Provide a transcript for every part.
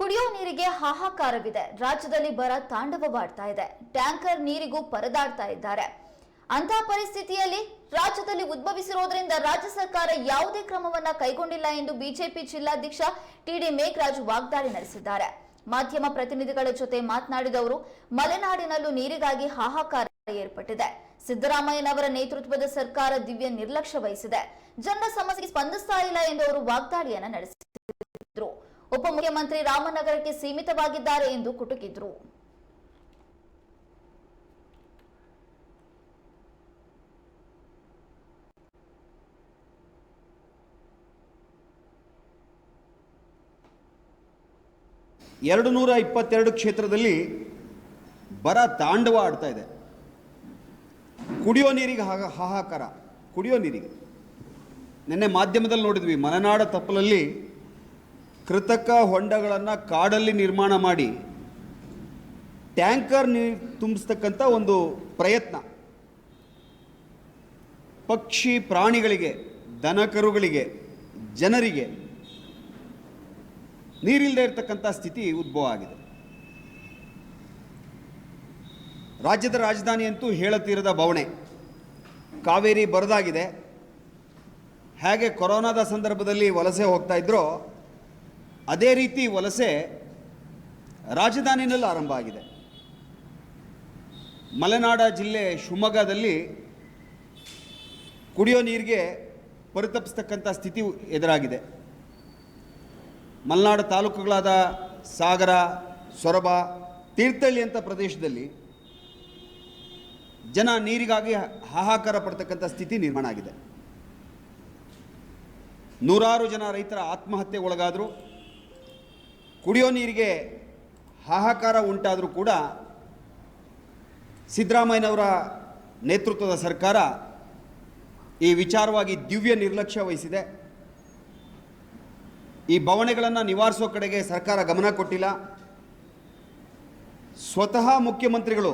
ಕುಡಿಯೋ ನೀರಿಗೆ ಹಾಹಾಕಾರವಿದೆ. ರಾಜ್ಯದಲ್ಲಿ ಬರ ತಾಂಡವವಾಡ್ತಾ ಇದೆ. ಟ್ಯಾಂಕರ್ ನೀರಿಗೂ ಪರದಾಡ್ತಾ ಇದ್ದಾರೆ. ಅಂತಹ ಪರಿಸ್ಥಿತಿಯಲ್ಲಿ ರಾಜ್ಯದಲ್ಲಿ ಉದ್ಭವಿಸಿರೋದ್ರಿಂದ ರಾಜ್ಯ ಸರ್ಕಾರ ಯಾವುದೇ ಕ್ರಮವನ್ನ ಕೈಗೊಂಡಿಲ್ಲ ಎಂದು ಬಿಜೆಪಿ ಜಿಲ್ಲಾಧ್ಯಕ್ಷ ಟಿಡಿ ಮೇಘರಾಜ್ ವಾಗ್ದಾಳಿ ನಡೆಸಿದ್ದಾರೆ. ಮಾಧ್ಯಮ ಪ್ರತಿನಿಧಿಗಳ ಜೊತೆ ಮಾತನಾಡಿದವರು, ಮಲೆನಾಡಿನಲ್ಲೂ ನೀರಿಗಾಗಿ ಹಾಹಾಕಾರ ಏರ್ಪಟ್ಟಿದೆ. ಸಿದ್ದರಾಮಯ್ಯನವರ ನೇತೃತ್ವದ ಸರ್ಕಾರ ದಿವ್ಯ ನಿರ್ಲಕ್ಷ್ಯ ವಹಿಸಿದೆ. ಜನರ ಸಮಸ್ಯೆಗೆ ಸ್ಪಂದಿಸ್ತಾ ಇಲ್ಲ ಎಂದು ಅವರು ವಾಗ್ದಾಳಿಯನ್ನ ನಡೆಸಿದರು ಉಪಮುಖ್ಯಮಂತ್ರಿ ರಾಮನಗರಕ್ಕೆ ಸೀಮಿತವಾಗಿದ್ದಾರೆ ಎಂದು ಕುಟುಕಿದ್ರು. ಎರಡು ನೂರ ಇಪ್ಪತ್ತೆರಡು ಕ್ಷೇತ್ರದಲ್ಲಿ ಬರ ತಾಂಡವ ಆಡ್ತಾ ಇದೆ. ಕುಡಿಯೋ ನೀರಿಗೆ ಹಾಹಾಕಾರ. ಕುಡಿಯೋ ನೀರಿಗೆ. ನಿನ್ನೆ ಮಾಧ್ಯಮದಲ್ಲಿ ನೋಡಿದ್ವಿ, ಮಲೆನಾಡ ತಪ್ಪಲಲ್ಲಿ ಕೃತಕ ಹೊಂಡಗಳನ್ನು ಕಾಡಲ್ಲಿ ನಿರ್ಮಾಣ ಮಾಡಿ ಟ್ಯಾಂಕರ್ ನೀರು ತುಂಬಿಸ್ತಕ್ಕಂಥ ಒಂದು ಪ್ರಯತ್ನ. ಪಕ್ಷಿ ಪ್ರಾಣಿಗಳಿಗೆ, ದನಕರುಗಳಿಗೆ, ಜನರಿಗೆ ನೀರಿಲ್ಲದೆ ಇರತಕ್ಕಂಥ ಸ್ಥಿತಿ ಉದ್ಭವ ಆಗಿದೆ. ರಾಜ್ಯದ ರಾಜಧಾನಿ ಅಂತೂ ಹೇಳತೀರದ ಬವಣೆ ಕಾವೇರಿ ಬರದಾಗಿದೆ. ಹೇಗೆ ಕೊರೋನಾದ ಸಂದರ್ಭದಲ್ಲಿ ವಲಸೆ ಹೋಗ್ತಾ ಇದ್ರೋ ಅದೇ ರೀತಿ ವಲಸೆ ರಾಜಧಾನಿಯಲ್ಲಿ ಆರಂಭ ಆಗಿದೆ. ಮಲೆನಾಡ ಜಿಲ್ಲೆ ಶಿವಮೊಗ್ಗದಲ್ಲಿ ಕುಡಿಯೋ ನೀರಿಗೆ ಪರಿತಪಿಸ್ತಕ್ಕಂಥ ಸ್ಥಿತಿ ಎದುರಾಗಿದೆ. ಮಲೆನಾಡು ತಾಲೂಕುಗಳಾದ ಸಾಗರ, ಸೊರಬ, ತೀರ್ಥಹಳ್ಳಿ ಅಂತ ಪ್ರದೇಶದಲ್ಲಿ ಜನ ನೀರಿಗಾಗಿ ಹಾಹಾಕಾರ ಪಡ್ತಕ್ಕಂಥ ಸ್ಥಿತಿ ನಿರ್ಮಾಣ ಆಗಿದೆ. ನೂರಾರು ಜನ ರೈತರ ಆತ್ಮಹತ್ಯೆ ಒಳಗಾದರು ಕುಡಿಯೋ ನೀರಿಗೆ ಹಾಹಾಕಾರ ಉಂಟಾದರೂ ಕೂಡ ಸಿದ್ದರಾಮಯ್ಯನವರ ನೇತೃತ್ವದ ಸರ್ಕಾರ ಈ ವಿಚಾರವಾಗಿ ದಿವ್ಯ ನಿರ್ಲಕ್ಷ್ಯ ವಹಿಸಿದೆ. ಈ ಬವಣೆಗಳನ್ನು ನಿವಾರಿಸೋ ಕಡೆಗೆ ಸರ್ಕಾರ ಗಮನ ಕೊಟ್ಟಿಲ್ಲ. ಸ್ವತಃ ಮುಖ್ಯಮಂತ್ರಿಗಳು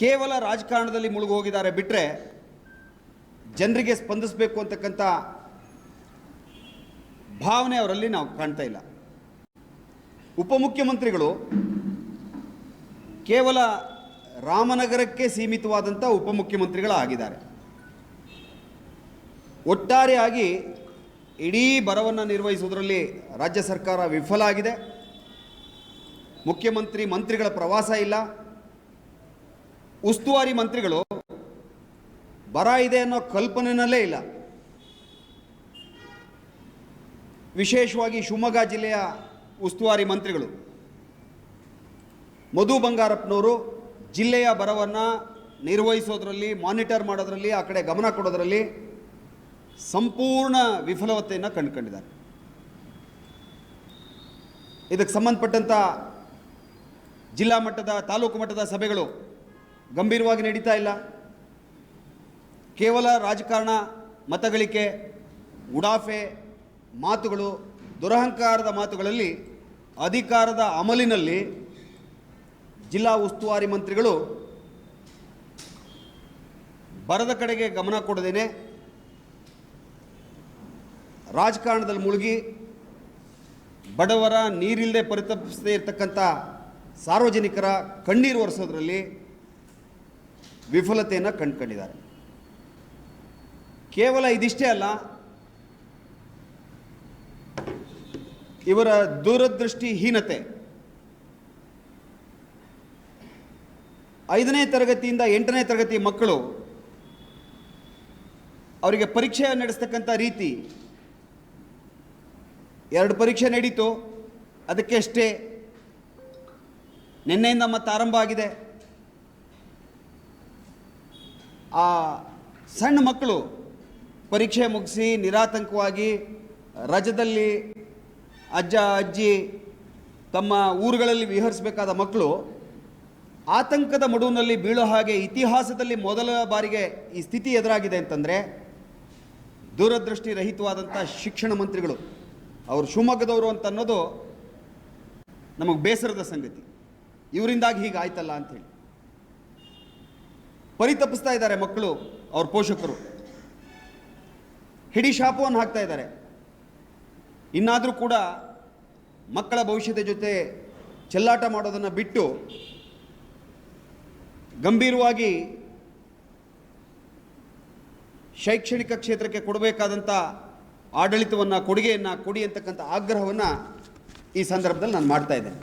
ಕೇವಲ ರಾಜಕಾರಣದಲ್ಲಿ ಮುಳುಗಿ ಹೋಗಿದ್ದಾರೆ ಬಿಟ್ಟರೆ ಜನರಿಗೆ ಸ್ಪಂದಿಸಬೇಕು ಅಂತಕ್ಕಂಥ ಭಾವನೆ ಅವರಲ್ಲಿ ನಾವು ಕಾಣ್ತಾ ಇಲ್ಲ. ಉಪಮುಖ್ಯಮಂತ್ರಿಗಳು ಕೇವಲ ರಾಮನಗರಕ್ಕೆ ಸೀಮಿತವಾದಂಥ ಉಪಮುಖ್ಯಮಂತ್ರಿಗಳಾಗಿದ್ದಾರೆ. ಒಟ್ಟಾರೆಯಾಗಿ ಇಡೀ ಬರವನ್ನು ನಿರ್ವಹಿಸುವುದರಲ್ಲಿ ರಾಜ್ಯ ಸರ್ಕಾರ ವಿಫಲ ಆಗಿದೆ. ಮುಖ್ಯಮಂತ್ರಿ ಮಂತ್ರಿಗಳ ಪ್ರವಾಸ ಇಲ್ಲ. ಉಸ್ತುವಾರಿ ಮಂತ್ರಿಗಳು ಬರ ಇದೆ ಅನ್ನೋ ಕಲ್ಪನೆಯಲ್ಲೇ ಇಲ್ಲ. ವಿಶೇಷವಾಗಿ ಶಿವಮೊಗ್ಗ ಜಿಲ್ಲೆಯ ಉಸ್ತುವಾರಿ ಮಂತ್ರಿಗಳು. ಮಧು ಬಂಗಾರಪ್ಪನವರು ಜಿಲ್ಲೆಯ ಬರವನ್ನು ನಿರ್ವಹಿಸೋದ್ರಲ್ಲಿ, ಮಾನಿಟರ್ ಮಾಡೋದ್ರಲ್ಲಿ, ಆ ಕಡೆ ಗಮನ ಕೊಡೋದ್ರಲ್ಲಿ ಸಂಪೂರ್ಣ ವಿಫಲವತೆಯನ್ನು ಕಂಡುಕೊಂಡಿದ್ದಾರೆ. ಇದಕ್ಕೆ ಸಂಬಂಧಪಟ್ಟಂಥ ಜಿಲ್ಲಾ ಮಟ್ಟದ, ತಾಲೂಕು ಮಟ್ಟದ ಸಭೆಗಳು ಗಂಭೀರವಾಗಿ ನಡೀತಾ ಇಲ್ಲ. ಕೇವಲ ರಾಜಕಾರಣ, ಮತಗಳಿಕೆ, ಉಡಾಫೆ ಮಾತುಗಳು, ದುರಹಂಕಾರದ ಮಾತುಗಳಲ್ಲಿ ಅಧಿಕಾರದ ಅಮಲಿನಲ್ಲಿ ಜಿಲ್ಲಾ ಉಸ್ತುವಾರಿ ಮಂತ್ರಿಗಳು ಬರದ ಕಡೆಗೆ ಗಮನ ಕೊಡದೇನೆ ರಾಜಕಾರಣದಲ್ಲಿ ಮುಳುಗಿ ಬಡವರ ನೀರಿಲ್ಲದೆ ಪರಿತಪಿಸದೇ ಇರತಕ್ಕಂಥ ಸಾರ್ವಜನಿಕರ ಕಣ್ಣೀರು ಒರೆಸೋದ್ರಲ್ಲಿ ವಿಫಲತೆಯನ್ನು ಕಂಡುಕೊಂಡಿದ್ದಾರೆ. ಕೇವಲ ಇದಿಷ್ಟೇ ಅಲ್ಲ ಇವರ ದೂರದೃಷ್ಟಿಹೀನತೆ ಐದನೇ ತರಗತಿಯಿಂದ ಎಂಟನೇ ತರಗತಿ ಮಕ್ಕಳು ಅವರಿಗೆ ಪರೀಕ್ಷೆ ನಡೆಸ್ತಕ್ಕಂಥ ರೀತಿ. ಎರಡು ಪರೀಕ್ಷೆ ನಡೀತು, ಅದಕ್ಕೆ ಅಷ್ಟೇ. ನಿನ್ನೆಯಿಂದ ಮತ್ತೆ ಆರಂಭ ಆಗಿದೆ. ಆ ಸಣ್ಣ ಮಕ್ಕಳು ಪರೀಕ್ಷೆ ಮುಗಿಸಿ ನಿರಾತಂಕವಾಗಿ ರಜದಲ್ಲಿ ಅಜ್ಜ, ಅಜ್ಜಿ, ತಮ್ಮ ಊರುಗಳಲ್ಲಿ ವಿಹರಿಸಬೇಕಾದ ಮಕ್ಕಳು ಆತಂಕದ ಮಡುವಿನಲ್ಲಿ ಬೀಳೋ ಹಾಗೆ ಇತಿಹಾಸದಲ್ಲಿ ಮೊದಲ ಬಾರಿಗೆ ಈ ಸ್ಥಿತಿ ಎದುರಾಗಿದೆ ಅಂತಂದರೆ ದೂರದೃಷ್ಟಿ ರಹಿತವಾದಂಥ ಶಿಕ್ಷಣ ಮಂತ್ರಿಗಳು. ಅವರು ಶಿವಮೊಗ್ಗದವರು ಅಂತ ಅನ್ನೋದು ನಮಗೆ ಬೇಸರದ ಸಂಗತಿ. ಇವರಿಂದಾಗಿ ಹೀಗೆ ಆಯ್ತಲ್ಲ ಅಂಥೇಳಿ ಪರಿತಪಿಸ್ತಾ ಇದ್ದಾರೆ ಮಕ್ಕಳು, ಅವ್ರ ಪೋಷಕರು. ಹಿಡಿ ಶಾಪವನ್ನು ಹಾಕ್ತಾ ಇದ್ದಾರೆ. ಇನ್ನಾದರೂ ಕೂಡ ಮಕ್ಕಳ ಭವಿಷ್ಯದ ಜೊತೆ ಚೆಲ್ಲಾಟ ಮಾಡೋದನ್ನು ಬಿಟ್ಟು ಗಂಭೀರವಾಗಿ ಶೈಕ್ಷಣಿಕ ಕ್ಷೇತ್ರಕ್ಕೆ ಕೊಡಬೇಕಾದಂಥ ಆಡಳಿತವನ್ನು, ಕೊಡುಗೆಯನ್ನು ಕೊಡಿ ಅಂತಕ್ಕಂಥ ಆಗ್ರಹವನ್ನು ಈ ಸಂದರ್ಭದಲ್ಲಿ ನಾನು ಮಾಡ್ತಾ ಇದ್ದೇನೆ.